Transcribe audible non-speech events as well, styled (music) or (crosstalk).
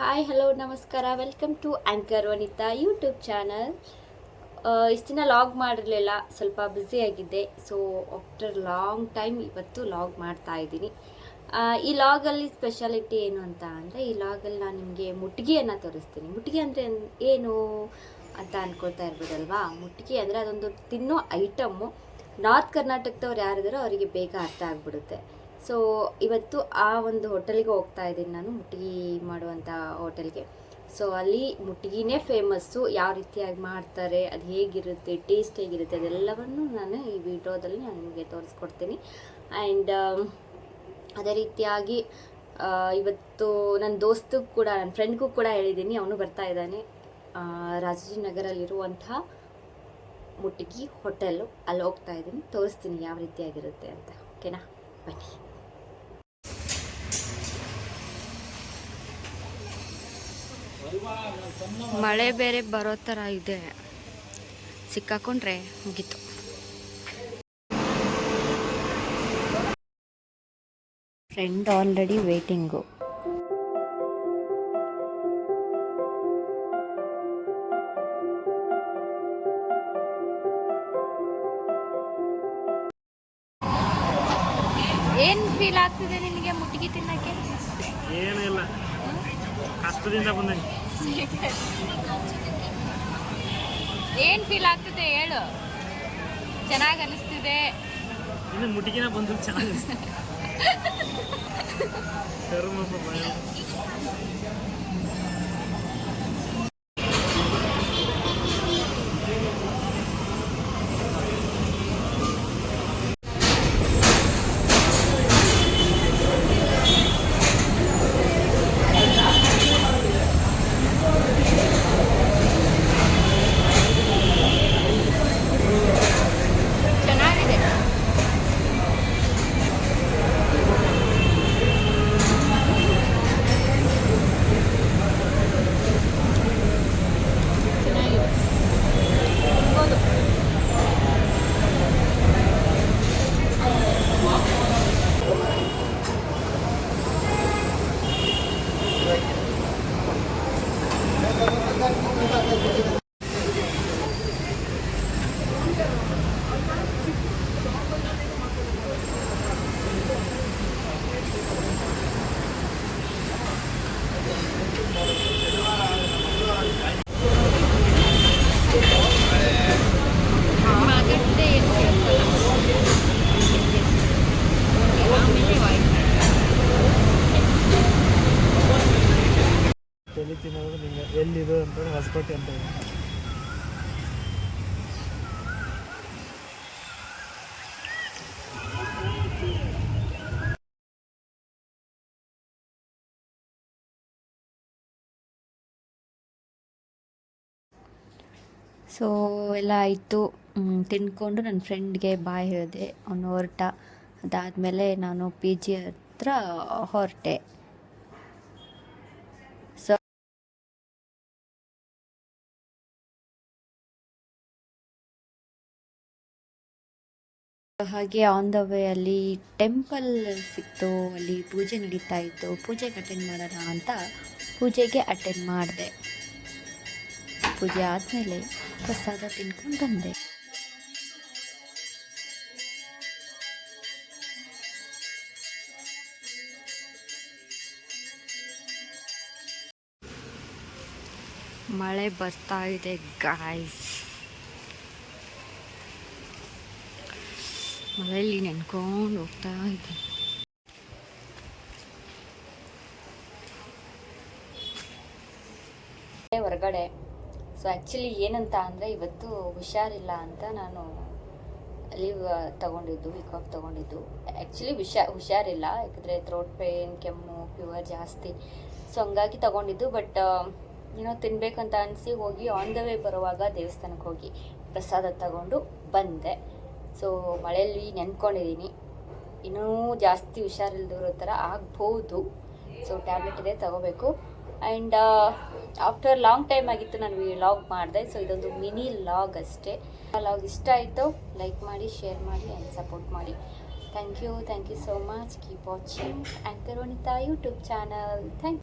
Hi hello ನಮಸ್ಕಾರ. Welcome to anchor Vanitha YouTube channel ಇಷ್ಟು ದಿನ ಲಾಗ್ ಮಾಡಿರಲಿಲ್ಲ, ಸ್ವಲ್ಪ ಬ್ಯುಸಿಯಾಗಿದ್ದೆ ಸೊ ಆಫ್ಟರ್ ಲಾಂಗ್ ಟೈಮ್ ಇವತ್ತು ಲಾಗ್ ಮಾಡ್ತಾ ಇದ್ದೀನಿ. ಈ ಲಾಗಲ್ಲಿ ಸ್ಪೆಷಾಲಿಟಿ ಏನು ಅಂತ ಅಂದರೆ, ಈ ಲಾಗಲ್ಲಿ ನಾನು ನಿಮಗೆ ಮುಟ್ಗಿಯನ್ನು ತೋರಿಸ್ತೀನಿ. ಮುಟ್ಗಿ ಅಂದರೆ ಏನು ಅಂತ ಅನ್ಕೊಳ್ತಾ ಇರ್ಬೋದಲ್ವಾ ಮುಟ್ಗಿ ಅಂದರೆ ಅದೊಂದು ತಿನ್ನೋ ಐಟಮ್ಮು ನಾರ್ತ್ ಕರ್ನಾಟಕದವ್ರು ಯಾರಿದಾರೋ ಅವರಿಗೆ ಬೇಗ ಅರ್ಥ ಆಗ್ಬಿಡುತ್ತೆ. ಸೊ ಇವತ್ತು ಆ ಒಂದು ಹೋಟೆಲ್ಗೆ ಹೋಗ್ತಾ ಇದ್ದೀನಿ ನಾನು ಮುಟ್ಟಿಗೆ ಮಾಡುವಂಥ ಹೋಟೆಲ್ಗೆ ಸೊ ಅಲ್ಲಿ ಮುಟ್ಟಿಗೆನೇ ಫೇಮಸ್ಸು ಯಾವ ರೀತಿಯಾಗಿ ಮಾಡ್ತಾರೆ, ಅದು ಹೇಗಿರುತ್ತೆ ಟೇಸ್ಟ್ ಹೇಗಿರುತ್ತೆ, ಅದೆಲ್ಲವನ್ನು ನಾನು ಈ ವಿಡಿಯೋದಲ್ಲಿ ನಾನು ನಿಮಗೆ ತೋರಿಸ್ಕೊಡ್ತೀನಿ. ಆ್ಯಂಡ್ ಅದೇ ರೀತಿಯಾಗಿ ಇವತ್ತು ನನ್ನ ದೋಸ್ತಿಗೂ ಕೂಡ ನನ್ನ ಫ್ರೆಂಡ್ಗೂ ಕೂಡ ಹೇಳಿದ್ದೀನಿ, ಅವನು ಬರ್ತಾ ಇದ್ದಾನೆ. ರಾಜಾಜಿನಗರಲ್ಲಿರುವಂಥ ಮುಟ್ಟಿಗೆ ಹೋಟೆಲ್ಲು ಅಲ್ಲಿ ಹೋಗ್ತಾ ಇದ್ದೀನಿ, ತೋರಿಸ್ತೀನಿ ಯಾವ ರೀತಿಯಾಗಿರುತ್ತೆ ಅಂತ. ಓಕೆನಾ ಬನ್ನಿ. ಮಳೆ ಬೇರೆ ಬರೋ ಥರ ಇದೆ. ಸಿಕ್ಕಾಕೊಂಡ್ರೆ ಮುಗೀತು. Friend already waiting. ಏನ್ ಫೀಲ್ ಆಗ್ತಿದೆ ನಿಮಗೆ ಮುಟ್ಟಿಗೆ ತಿನ್ನಕ್ಕೆ? ಏನಿಲ್ಲ. ಕಷ್ಟದಿಂದ ಬಂದೀನಿ. (laughs) ಏನು ಫೀಲ್ ಆಗ್ತಿದೆ ಹೇಳು? ಚೆನ್ನಾಗಿ ಅನಿಸ್ತಿದೆ. ಇನ್ನು ಮುಟಿಗಿನ ಬಂದು ಚೆನ್ನಾಗಿ (laughs) తెలిసిన ಎಲ್ಲಿದು ಅಂತೇಳಿ ಹೊಸಕೋಟೆ ಅಂತ. ಸೊ ಎಲ್ಲ ಆಯಿತು. ತಿನ್ಕೊಂಡು ನನ್ನ ಫ್ರೆಂಡ್ಗೆ ಬಾಯ್ ಹೇಳಿದೆ. ಅವನು ಹೊರಟ. ಅದಾದಮೇಲೆ ನಾನು ಪಿ ಜಿ ಹತ್ರ ಹೊರಟೆ. ಹಾಗೆ ಆನ್ ದ ವೇ ಅಲ್ಲಿ ಟೆಂಪಲ್ ಸಿಕ್ತು, ಅಲ್ಲಿ ಪೂಜೆ ನಡೀತಾ ಇತ್ತು. ಪೂಜೆಗೆ ಅಟೆಂಡ್ ಮಾಡೋಣ ಅಂತ ಪೂಜೆಗೆ ಅಟೆಂಡ್ ಮಾಡಿದೆ. ಪೂಜೆ ಆದಮೇಲೆ ಪ್ರಸಾದ ತಿನ್ಕೊಂಡು ಬಂದೆ. ಮಳೆ ಬರ್ತಾ ಇದೆ ಗಾಯ್ಸ್ ಮಳೆಯಲ್ಲಿ ನೆನ್ಕೊಂಡು ಹೋಗ್ತಾ ಇದ್ದೀನಿ ಹೊರಗಡೆ. ಸೊ ಆ್ಯಕ್ಚುಲಿ ಏನಂತ ಅಂದರೆ ಇವತ್ತು ಹುಷಾರಿಲ್ಲ ಅಂತ ನಾನು ಲೀವ್ ತಗೊಂಡಿದ್ದು ವೀಕ್ ಆಫ್ ತಗೊಂಡಿದ್ದು. ಆ್ಯಕ್ಚುಲಿ ಹುಷಾ, ಹುಷಾರಿಲ್ಲ, ಯಾಕಂದರೆ ಥ್ರೋಟ್ ಪೇನ್ ಕೆಮ್ಮು ಫೀವರ್ ಜಾಸ್ತಿ. ಸೊ ಹಂಗಾಗಿ ತಗೊಂಡಿದ್ದು ಬಟ್ ಏನೋ ತಿನ್ಬೇಕಂತ ಅನಿಸಿ ಹೋಗಿ ಆನ್ ದ ವೇ ಬರುವಾಗ ದೇವಸ್ಥಾನಕ್ಕೆ ಹೋಗಿ ಪ್ರಸಾದ ತಗೊಂಡು ಬಂದೆ. ಸೊ ಮಳೆಯಲ್ಲಿ ನೆನ್ಕೊಂಡಿದ್ದೀನಿ ಇನ್ನೂ ಜಾಸ್ತಿ ಹುಷಾರಿಲ್ದಿರೋ ಥರ ಆಗ್ಬೋದು. ಸೊ ಟ್ಯಾಬ್ಲೆಟ್ ಇದೆ, ತಗೋಬೇಕು. ಆ್ಯಂಡ್ ಆಫ್ಟರ್ ಲಾಂಗ್ ಟೈಮ್ ಆಗಿತ್ತು ನಾನು ಲಾಗ್ ಮಾಡಿದೆ. ಸೊ ಇದೊಂದು ಮಿನಿ ಲಾಗ್ ಅಷ್ಟೇ. ಲಾಗ್ ಇಷ್ಟ ಆಯಿತು ಲೈಕ್ ಮಾಡಿ ಶೇರ್ ಮಾಡಿ ಆ್ಯಂಡ್ ಸಪೋರ್ಟ್ ಮಾಡಿ. Thank you thank you so much keep watching anchor ಕರೋನಿತಾ YouTube channel thank